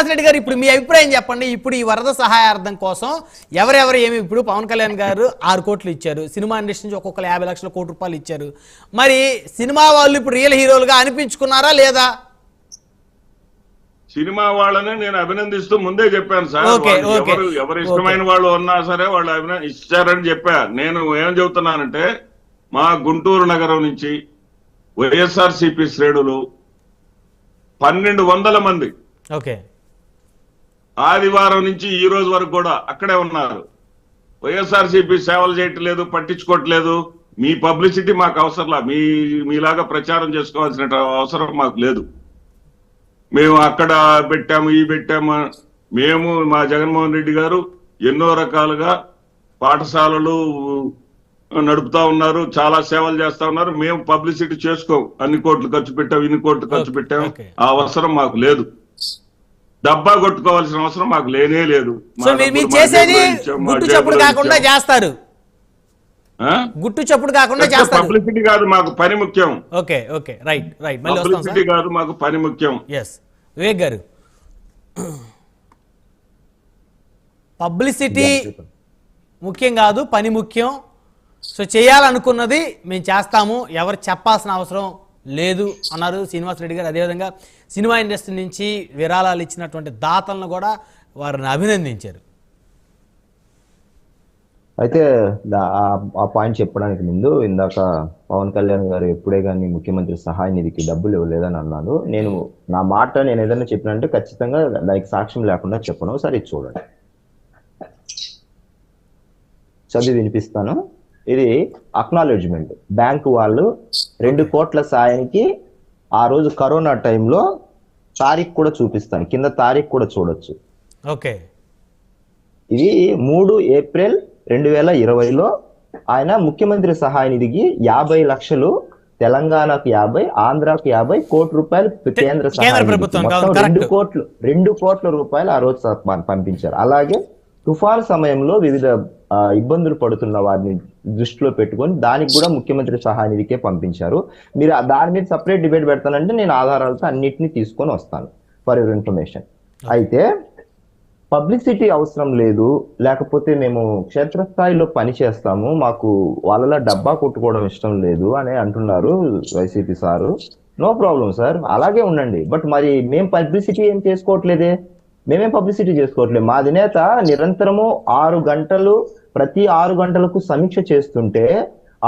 శ్రీనివాసరెడ్డి గారు ఇప్పుడు మీ అభిప్రాయం చెప్పండి. ఇప్పుడు ఈ వరద సహాయార్థం కోసం ఎవరెవరు ఏమి ఇప్పుడు పవన్ కళ్యాణ్ గారు ఆరు కోట్లు ఇచ్చారు. సినిమా ఇండస్ట్రీ నుంచి ఒక్కొక్కరు యాభై లక్షల కోటి రూపాయలు ఇచ్చారు. మరి సినిమా వాళ్ళు ఇప్పుడు రియల్ హీరోలుగా అనిపించుకున్నారా లేదా? సినిమా వాళ్ళని నేను అభినందిస్తూ ముందే చెప్పాను సార్. ఎవరు ఎవరు ఇష్టమైన వాళ్ళు ఉన్నా సరే వాళ్ళు అభిన ఇచ్చారని చెప్పా. నేను ఏం చెబుతున్నానంటే మా గుంటూరు నగరం నుంచి వైఎస్ఆర్ సిపి శ్రేణులు పన్నెండు వందల మంది ఓకే. ఆదివారం నుంచి ఈ రోజు వరకు కూడా అక్కడే ఉన్నారు. వైఎస్ఆర్ సిపి సేవలు చేయట్లేదు పట్టించుకోవట్లేదు. మీ పబ్లిసిటీ మాకు అవసరంలా. మీ మీలాగా ప్రచారం చేసుకోవాల్సిన అవసరం మాకు లేదు. మేము అక్కడ పెట్టాము ఈ పెట్టాము. మేము మా జగన్మోహన్ రెడ్డి గారు ఎన్నో రకాలుగా పాఠశాలలు నడుపుతా ఉన్నారు చాలా సేవలు చేస్తా ఉన్నారు. మేము పబ్లిసిటీ చేసుకోం. అన్ని కోట్లు ఖర్చు పెట్టాం ఇన్ని కోట్లు ఖర్చు పెట్టాం. ఆ అవసరం మాకు లేదు. డబ్బా కొట్టుకోవాల్సిన అవసరం మాకు లేనే లేదు. సో మీరు చేసేది గుట్టు చప్పుడు కాకుండా. చేస్తారు. ఆ? గుట్టు చప్పుడు కాకుండా చేస్తారు. పబ్లిసిటీ కాదు మాకు పని ముఖ్యం. Okay okay right right. మళ్ళీ వస్తాం సార్. పబ్లిసిటీ కాదు మాకు పని ముఖ్యం. ఎస్ వివేక్ గారు. పబ్లిసిటీ ముఖ్యం కాదు పని ముఖ్యం. సో చేయాలనుకున్నది మేము చేస్తాము. ఎవరు చెప్పాల్సిన అవసరం లేదు అన్నారు శ్రీనివాస్ రెడ్డి గారు. అదేవిధంగా సినిమా ఇండస్ట్రీ నుంచి విరాళాలు ఇచ్చినటువంటి దాతలను కూడా వారిని అభినందించారు. అయితే ఆ- పాయింట్ చెప్పడానికి ముందు ఇందాక పవన్ కళ్యాణ్ గారు ఎప్పుడే కానీ ముఖ్యమంత్రి సహాయ నిధికి డబ్బులు ఇవ్వలేదని అన్నారు నేను నా మాట నేను ఏదైనా చెప్పినంటే ఖచ్చితంగా దానికి సాక్ష్యం లేకుండా చెప్పను. ఒకసారి ఇది చూడండి. చదివి వినిపిస్తాను. ఇది అక్నాలెడ్జ్మెంట్ బ్యాంక్ వాళ్ళు రెండు కోట్ల సాయానికి ఆ రోజు కరోనా టైంలో తారీఖు కూడా చూపిస్తాను. కింద తారీఖు కూడా చూడొచ్చు. ఓకే. ఇది మూడు ఏప్రిల్ రెండు వేల ఇరవైలో ఆయన ముఖ్యమంత్రి సహాయ నిధికి యాభై లక్షలు తెలంగాణకు యాభై ఆంధ్రాకు యాభై కోటి రూపాయలు కేంద్ర సహాయ రెండు. కోట్లు రెండు కోట్ల రూపాయలు ఆ రోజు పంపించారు. అలాగే తుఫాన్ సమయంలో వివిధ ఇబ్బందులు పడుతున్న వారిని దృష్టిలో పెట్టుకొని దానికి కూడా ముఖ్యమంత్రి సహాయ నిధికే పంపించారు. మీరు ఆ- దాని మీద సపరేట్ డిబేట్ పెడతానంటే నేను ఆధారాలతో అన్నిటిని తీసుకొని వస్తాను ఫర్ యువర్ ఇన్ఫర్మేషన్. అయితే పబ్లిసిటీ అవసరం లేదు లేకపోతే మేము క్షేత్రస్థాయిలో పని చేస్తాము మాకు వాళ్ళలా డబ్బా కొట్టుకోవడం ఇష్టం లేదు అని అంటున్నారు YCP sir. No problem sir అలాగే ఉండండి. బట్ మరి మేము పబ్లిసిటీ ఏం చేసుకోవట్లేదే? మేమేం పబ్లిసిటీ చేసుకోవట్లేదు. మా అధినేత నిరంతరము ఆరు గంటలు ప్రతి ఆరు గంటలకు సమీక్ష చేస్తుంటే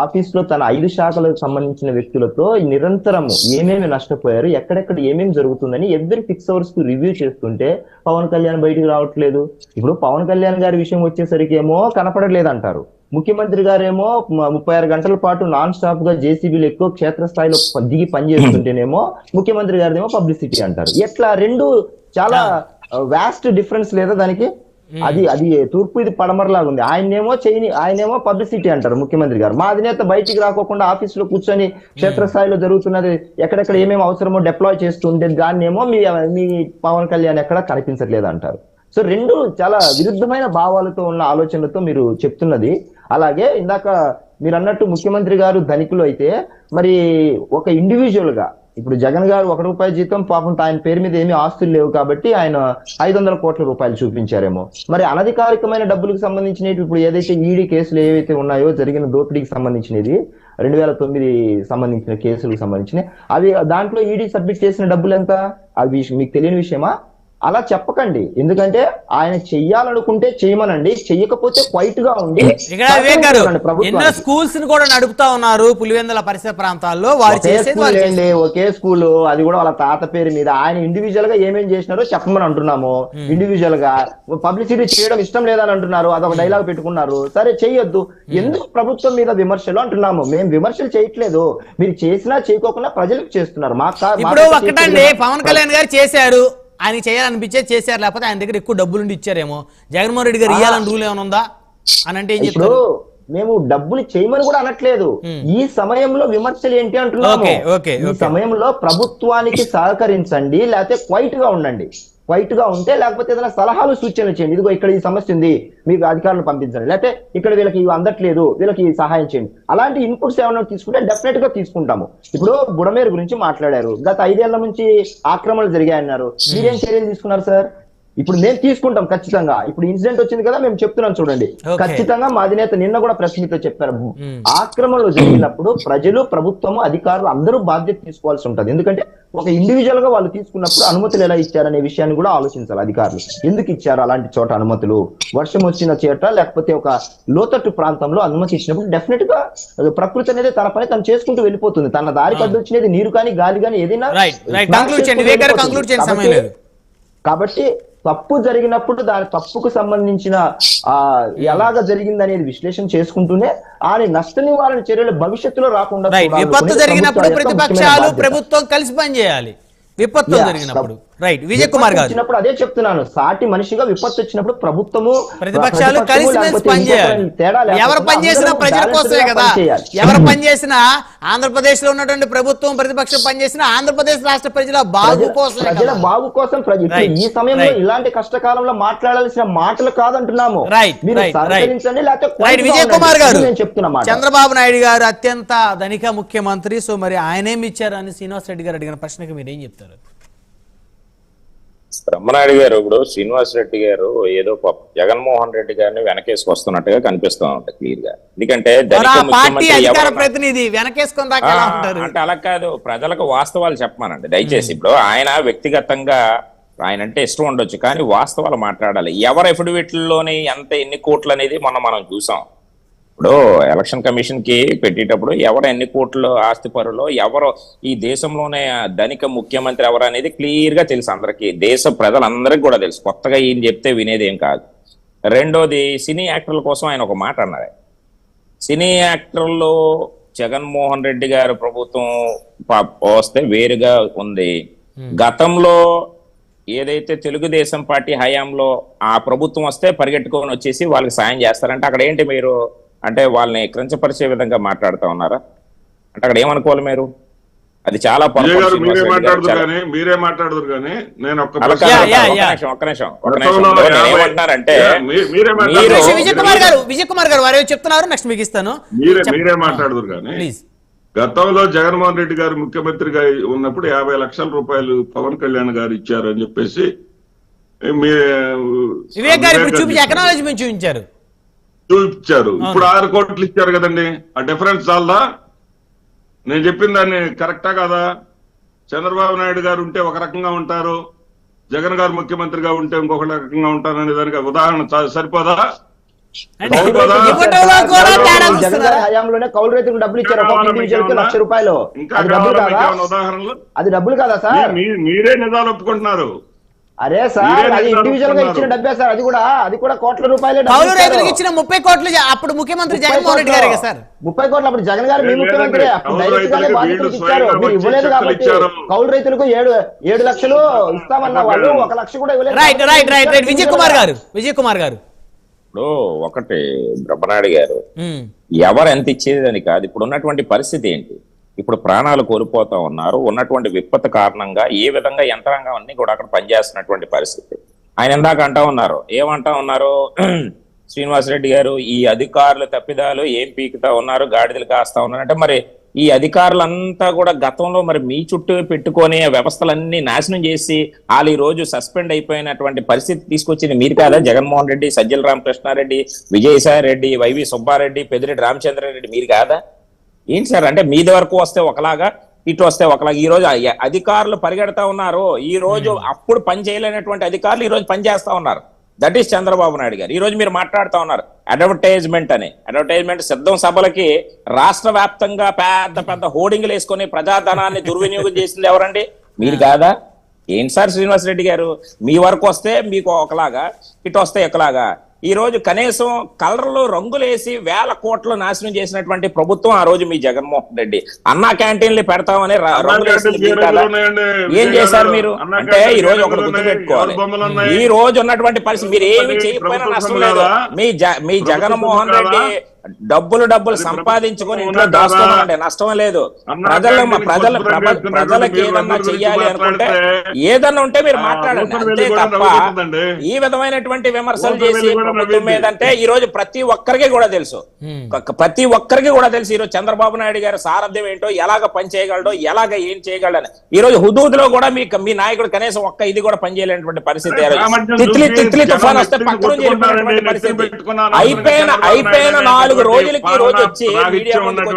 ఆఫీస్లో తన ఐదు శాఖలకు సంబంధించిన వ్యక్తులతో నిరంతరము ఏమేమి నష్టపోయారు ఎక్కడెక్కడ ఏమేమి జరుగుతుందని ఎవ్రీ సిక్స్ అవర్స్కు రివ్యూ చేస్తుంటే పవన్ కళ్యాణ్ బయటికి రావట్లేదు. ఇప్పుడు పవన్ కళ్యాణ్ గారి విషయం వచ్చేసరికి ఏమో కనపడలేదు అంటారు ముఖ్యమంత్రి గారేమో ముప్పై ఆరు గంటల పాటు నాన్ స్టాప్గా జేసీబీలు ఎక్కువ క్షేత్రస్థాయిలో దిగి పనిచేస్తుంటేనేమో ముఖ్యమంత్రి గారిదేమో పబ్లిసిటీ అంటారు. ఎట్లా? రెండు చాలా వాస్ట్ డిఫరెన్స్ లేదా దానికి? అది అది తూర్పు ఇది పడమరలాగా ఉంది. ఆయనేమో చేయని ఆయనేమో పబ్లిసిటీ అంటారు ముఖ్యమంత్రి గారు. మా అధినేత బయటికి రాకోకుండా ఆఫీస్లో కూర్చొని క్షేత్రస్థాయిలో జరుగుతున్నది ఎక్కడెక్కడ ఏమేమి అవసరమో డిప్లాయ్ చేస్తుంటే దాన్నేమో మీ మీ పవన్ కళ్యాణ్ ఎక్కడ కనిపించట్లేదు అంటారు సో రెండు చాలా విరుద్ధమైన భావాలతో ఉన్న ఆలోచనలతో మీరు చెప్తున్నది. అలాగే ఇందాక మీరు అన్నట్టు ముఖ్యమంత్రి గారు ధనికులు అయితే మరి ఒక ఇండివిజువల్గా ఇప్పుడు జగన్ గారు ఒక రూపాయి జీతం పాపం ఆయన పేరు మీద ఏమీ ఆస్తులు లేవు కాబట్టి ఆయన ఐదు వందల కోట్ల రూపాయలు చూపించారేమో. మరి అనధికారికమైన డబ్బులకు సంబంధించినవి ఇప్పుడు ఏదైతే ఈడీ కేసులు ఏవైతే ఉన్నాయో జరిగిన దోపిడీకి సంబంధించినది రెండు వేల తొమ్మిది సంబంధించిన కేసులకు సంబంధించిన అవి దాంట్లో ఈడీ సబ్మిట్ చేసిన డబ్బులు ఎంత? అది మీకు తెలియని విషయమా? అలా చెప్పకండి. ఎందుకంటే ఆయన చెయ్యాలనుకుంటే చేయమనండి. చెయ్యకపోతే క్వైట్గా ఉండి. ఎన్నో స్కూల్స్ని కూడా నడుపుతా ఉన్నారు పులివెందుల పరిసర ప్రాంతాల్లో. వారు ఒకే స్కూల్ అది కూడా వాళ్ళ తాత పేరు మీద. ఆయన ఇండివిజువల్గా ఏమేం చేసినారో చెప్పమని అంటున్నాము. ఇండివిజువల్గా. పబ్లిసిటీ చేయడం ఇష్టం లేదని అంటున్నారు. అదొక డైలాగ్ పెట్టుకున్నారు. సరే చేయొద్దు. ఎందుకు ప్రభుత్వం మీద విమర్శలు అంటున్నాము? మేము విమర్శలు చేయట్లేదు. మీరు చేసినా చేయకోకుండా ప్రజలకు చేస్తున్నారు. మా కా- మా ఇప్పుడు కా- ఒక్కటండి. పవన్ కళ్యాణ్ గారు చేశారు ఆయన చేయాలనిపించే చేశారు లేకపోతే ఆయన దగ్గర ఎక్కువ డబ్బులు ఉండి ఇచ్చారేమో. జగన్మోహన్ రెడ్డి గారు ఇవ్వాలని రూల్ ఏమైనా ఉందా? అని అంటే ఏం చెప్తారు? మేము డబ్బులు చేయమని కూడా అనట్లేదు. ఈ సమయంలో విమర్శలు ఏంటి అంటున్నాము? ఈ. సమయంలో ప్రభుత్వానికి సహకరించండి లేకపోతే క్వైట్గా ఉండండి. క్వైట్గా ఉంటే లేకపోతే ఏదైనా సలహాలు సూచనలు చేయండి. ఇదిగో ఇక్కడ ఈ సమస్య ఉంది మీకు అధికారులు పంపించండి. లేకపోతే ఇక్కడ వీళ్ళకి ఇవి అందట్లేదు వీళ్ళకి సహాయం చేయండి. అలాంటి ఇన్పుట్స్ ఏమైనా తీసుకుంటే డెఫినెట్గా తీసుకుంటాము. ఇప్పుడు బుడమేరు గురించి మాట్లాడారు. గత ఐదేళ్ళ నుంచి ఆక్రమణలు జరిగాయన్నారు. మీరేం చర్యలు తీసుకున్నారు సార్? ఇప్పుడు మేము తీసుకుంటాం ఖచ్చితంగా. ఇప్పుడు ఇన్సిడెంట్ వచ్చింది కదా మేము చెప్తున్నాం చూడండి. ఖచ్చితంగా మా అధినేత నిన్న కూడా ప్రెస్ మీట్లో చెప్పారు. ఆక్రమణలు జరిగినప్పుడు ప్రజలు ప్రభుత్వము అధికారులు అందరూ బాధ్యత తీసుకోవాల్సి ఉంటది. ఎందుకంటే ఒక ఇండివిజువల్గా వాళ్ళు తీసుకున్నప్పుడు అనుమతులు ఎలా ఇచ్చారనే విషయాన్ని కూడా ఆలోచించాలి అధికారులు. ఎందుకు ఇచ్చారు అలాంటి చోట అనుమతులు? వర్షం వచ్చిన చోట లేకపోతే ఒక లోతట్టు ప్రాంతంలో అనుమతి ఇచ్చినప్పుడు డెఫినెట్గా అది ప్రకృతి అనేది తన పని తను చేసుకుంటూ వెళ్ళిపోతుంది. తన దారికి అడ్డు వచ్చినది నీరు కానీ గాలి కానీ ఏదైనా కాబట్టి తప్పు జరిగినప్పుడు దాని తప్పుకు సంబంధించిన ఆ ఎలాగ జరిగింది అనేది విశ్లేషణ చేసుకుంటూనే ఆయన నష్ట నివారణ చర్యలు భవిష్యత్తులో రాకుండా విపత్తు జరిగినప్పుడు ప్రతిపక్షాలు. ప్రభుత్వం కలిసి పనిచేయాలి విపత్తు జరిగినప్పుడు. రైట్ విజయ్ కుమార్ గారు. వచ్చినప్పుడు అదే చెప్తున్నాను. సాటి మనిషిగా విపత్తు వచ్చినప్పుడు ప్రభుత్వము ప్రతిపక్షాలు కలిసి పనిచేయాలి. ఎవరు పనిచేసినా ప్రజల కోసమే కదా. ఎవరు పనిచేసినా ఆంధ్రప్రదేశ్లో ఉన్నటువంటి ప్రభుత్వం ప్రతిపక్షం పనిచేసినా ఆంధ్రప్రదేశ్ రాష్ట్ర ప్రజల బాగు కోసమే ప్రజల బాగు కోసం ఈ సమయంలో. ఇలాంటి కష్టకాలంలో మాట్లాడాల్సిన మాటలు కాదంటున్నాము. రైట్ విజయ్. కుమార్ గారు చంద్రబాబు నాయుడు గారు అత్యంత ధనిక ముఖ్యమంత్రి. సో మరి ఆయనేమి ఇచ్చారు అని శ్రీనివాస్ రెడ్డి గారు అడిగిన ప్రశ్నకి మీరు ఏం చెప్తారు? బ్రహ్మనాయుడు గారు ఇప్పుడు శ్రీనివాస్ రెడ్డి గారు ఏదో జగన్మోహన్ రెడ్డి గారిని వెనకేసుకొస్తున్నట్టుగా కనిపిస్తూ ఉంటాయి క్లియర్గా. ఎందుకంటే ప్రతినిధి అంటే అలా కాదు. ప్రజలకు వాస్తవాలు చెప్పమానండి. దయచేసి ఇప్పుడు ఆయన వ్యక్తిగతంగా ఆయన అంటే ఇష్టం ఉండొచ్చు కానీ వాస్తవాలు మాట్లాడాలి. ఎవరు ఎఫిడవిట్లలోని ఎంత ఎన్ని కోట్లు అనేది మొన్న మనం చూసాం. ఇప్పుడు ఎలక్షన్ కమిషన్కి పెట్టేటప్పుడు ఎవరు ఎన్ని కోట్లు ఆస్తి పరులో ఎవరు ఈ దేశంలోనే ధనిక ముఖ్యమంత్రి ఎవరు అనేది క్లియర్గా తెలుసు అందరికి. దేశ ప్రజలందరికీ కూడా తెలుసు. కొత్తగా ఈయన చెప్తే వినేది ఏం కాదు. రెండోది సినీ యాక్టర్ల కోసం ఆయన ఒక మాట అన్నారు. సినీ యాక్టర్లో జగన్మోహన్ రెడ్డి గారి ప్రభుత్వం వస్తే వేరుగా ఉంది. గతంలో ఏదైతే తెలుగుదేశం పార్టీ హయాంలో ఆ ప్రభుత్వం వస్తే పరిగెట్టుకొని వచ్చేసి వాళ్ళకి సాయం చేస్తారంటే అక్కడ ఏంటి మీరు అంటే వాళ్ళని క్రించపరిచే విధంగా మాట్లాడుతూ ఉన్నారా? అంటే అక్కడ ఏమనుకోవాలి మీరు? అది చాలా మీరే చాలా- కానీ మీరే మాట్లాడుతురు కానీ నేను ఒక్క నిమిషం. ఒక్క నిమిషం ఒక్క నిమిషం. మాట్లాడుతురు. విజయ్ కుమార్ గారు విజయ్ కుమార్ గారు వారు ఏమో చెప్తున్నారు? నెక్స్ట్ మీకు ఇస్తాను. మీరే మీరే మాట్లాడుతురు కానీ ప్లీజ్ గతంలో జగన్మోహన్ రెడ్డి గారు ముఖ్యమంత్రిగా ఉన్నప్పుడు యాభై లక్షల రూపాయలు పవన్ కళ్యాణ్ గారు ఇచ్చారు అని చెప్పేసి వివేక్ గారు ఇప్పుడు చూపించి చూపించారు. చూపించారు. ఇప్పుడు ఆరు కోట్లు ఇచ్చారు కదండి. ఆ డిఫరెన్స్ చాలదా? నేను చెప్పిన దాన్ని కరెక్టా కాదా? చంద్రబాబు నాయుడు గారు ఉంటే ఒక రకంగా ఉంటారు. జగన్ గారు ముఖ్యమంత్రిగా ఉంటే ఇంకొక రకంగా ఉంటారు అనే దానికి ఉదాహరణ సరిపోదా? కౌలు రైతులకు డబ్బులు ఇచ్చారు? లక్ష రూపాయలు. ఇంకా అది డబ్బులు కాదా? ఏమైనా ఉదాహరణలు? అది డబ్బులు కాదా సార్? మీరే నిజాలు ఒప్పుకుంటున్నారు. అరే సార్ అది ఇండివిజువల్గా ఇచ్చిన. డబ్బే సార్ అది కూడా అది కూడా కోట్ల రూపాయలే కౌలు. రైతులకు ఇచ్చిన ముప్పై కోట్లు అప్పుడు ముఖ్యమంత్రి జగన్మోహన్ రెడ్డి గారే సార్? ముప్పై కోట్లు అప్పుడు జగన్ గారు మీ ముఖ్యమంత్రి డైరెక్ట్ గానే బాధితులకు ఇచ్చారు. మీరు ఇవ్వలేదు కాబట్టి ఇచ్చారు. కౌలు రైతులకు ఏడు ఏడు లక్షలు ఇస్తామన్న వాళ్ళు ఒక లక్ష కూడా ఇవ్వలేదు. Right right right right Vijay Kumar గారు విజయ్ కుమార్ గారు. ఇప్పుడు ఒకటి బ్రహ్మనాయుడు గారు. ఎవరు ఎంత ఇచ్చేదని కాదు. ఇప్పుడు ఉన్నటువంటి పరిస్థితి ఏంటి? ఇప్పుడు ప్రాణాలు కోల్పోతా ఉన్నారు. ఉన్నటువంటి విపత్తు కారణంగా ఏ విధంగా యంత్రాంగం అన్ని కూడా అక్కడ పనిచేస్తున్నటువంటి పరిస్థితి. ఆయన ఇందాక అంటా ఉన్నారు. ఏమంటా ఉన్నారు? శ్రీనివాసరెడ్డి గారు ఈ అధికారులు తప్పిదాలు ఏం పీకుతా ఉన్నారు? గాడిదలు కాస్తా ఉన్నారు. అంటే మరి ఈ అధికారులంతా కూడా గతంలో మరి మీ చుట్టూ పెట్టుకొని వ్యవస్థలన్నీ నాశనం చేసి వాళ్ళు ఈ రోజు సస్పెండ్ అయిపోయినటువంటి పరిస్థితి తీసుకొచ్చింది మీరు కాదా? జగన్మోహన్ రెడ్డి సజ్జల రామకృష్ణారెడ్డి విజయసాయి రెడ్డి వైవి సుబ్బారెడ్డి పెదిరెడ్డి రామచంద్రారెడ్డి మీరు కాదా? ఏంటి సార్? అంటే మీది వరకు వస్తే ఒకలాగా ఇటు వస్తే ఒకలాగా. ఈ రోజు అధికారులు పరిగెడతా ఉన్నారు. ఈ రోజు అప్పుడు పని చేయలేనటువంటి అధికారులు ఈ రోజు పని చేస్తా ఉన్నారు. దట్ ఈస్ చంద్రబాబు నాయుడు గారు. ఈ రోజు మీరు మాట్లాడుతా ఉన్నారు. అడ్వర్టైజ్మెంట్ అని. అడ్వర్టైజ్మెంట్ సిద్ధం సభలకి రాష్ట్ర వ్యాప్తంగా పెద్ద పెద్ద హోర్డింగ్లు వేసుకొని ప్రజాధనాన్ని దుర్వినియోగం చేసింది ఎవరండి? మీరు కాదా? ఏంటి సార్ శ్రీనివాస్ రెడ్డి గారు? మీ వరకు వస్తే మీకు ఒకలాగా ఇటు వస్తే ఒకలాగా ఈ రోజు కనీసం కలర్లు రంగులేసి వేల కోట్లు నాశనం చేసినటువంటి ప్రభుత్వం ఆ రోజు మీ జగన్మోహన్ రెడ్డి అన్నా క్యాంటీన్లు పెడతామని. ఏం చేశారు మీరు అంటే ఈ రోజు ఒకటి గుర్తుపెట్టుకోవాలి? ఈ రోజు ఉన్నటువంటి పరిస్థితి మీరు ఏమి చేయకపోయినా నష్టం లేదు? మీ మీ జగన్మోహన్? రెడ్డి డబ్బులు డబ్బులు సంపాదించుకొని ఇంట్లో? దాచుకోమంటే నష్టం లేదు. ప్రజలు ప్రజలు ప్రజలకు ఏదన్నా చెయ్యాలి అనుకుంటే ఏదన్నా ఉంటే మీరు మాట్లాడండి. అంతే తప్ప. ఈ విధమైనటువంటి విమర్శలు చేసి ప్రభుత్వం అంటే ఈ రోజు ప్రతి ఒక్కరికి కూడా తెలుసు. ప్రతి ఒక్కరికి కూడా తెలుసు ఈ రోజు చంద్రబాబు నాయుడు గారి సారథ్యం ఏంటో ఎలాగ పని చేయగలడో ఎలాగ ఏం చేయగలడని. ఈ రోజు హుదూద్లో కూడా మీ మీ నాయకుడు కనీసం ఒక్క ఇది కూడా పనిచేయలేనటువంటి పరిస్థితి తిత్లీ తిత్లీ తుఫాన్ వస్తే పక్కన పరిస్థితి. అయిపోయిన అయిపోయిన నాయుడు నాలుగు రోజులకి రోజు వచ్చి మీడియా ముందుకు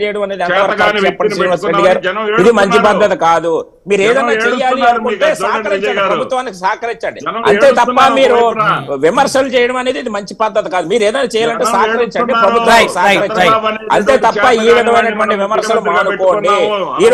చేయడం అనేది ఎంతవరకు చెప్పండి గారు? ఇది మంచి. పద్ధతి కాదు. మీరు చెయ్యాలి ఏడుస్తున్నారు అనుకుంటే సహకరించండి. ప్రభుత్వానికి సహకరించండి. అంతే తప్ప మీరు. విమర్శలు చేయడం అనేది ఇది మంచి పద్ధతి కాదు. మీరు ఏదైనా చేయాలంటే సహకరించండి. ప్రభుత్వానికి సహకరించండి. అంతే తప్ప ఈ విధమైనటువంటి విమర్శలు మానుకోండి.